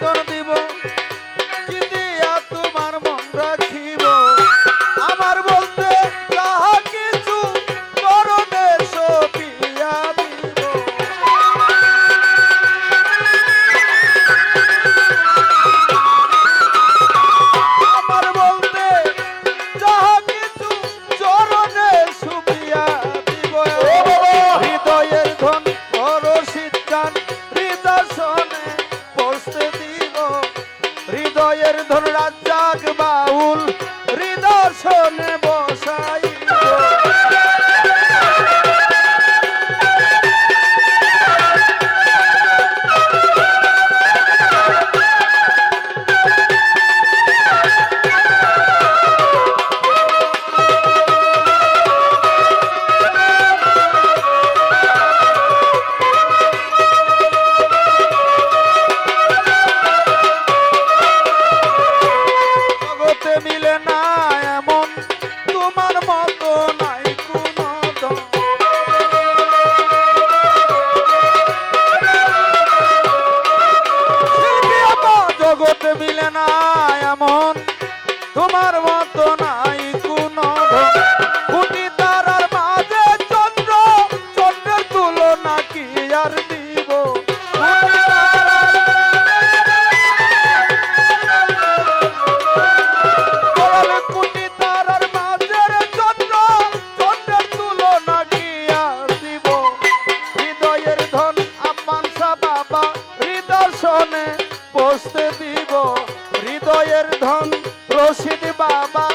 তোর দিব। হৃদয়ের ধন রাজ্জাক বাউল হৃদর্শনে বল। জগৎ মিলে না এমন। তোমার মতো নাই কোন কোটি তারার মাঝে চন্দ্র, চন্দ্রের তুলনা কি আর হৃদয়ের ধন রশিদ বাবা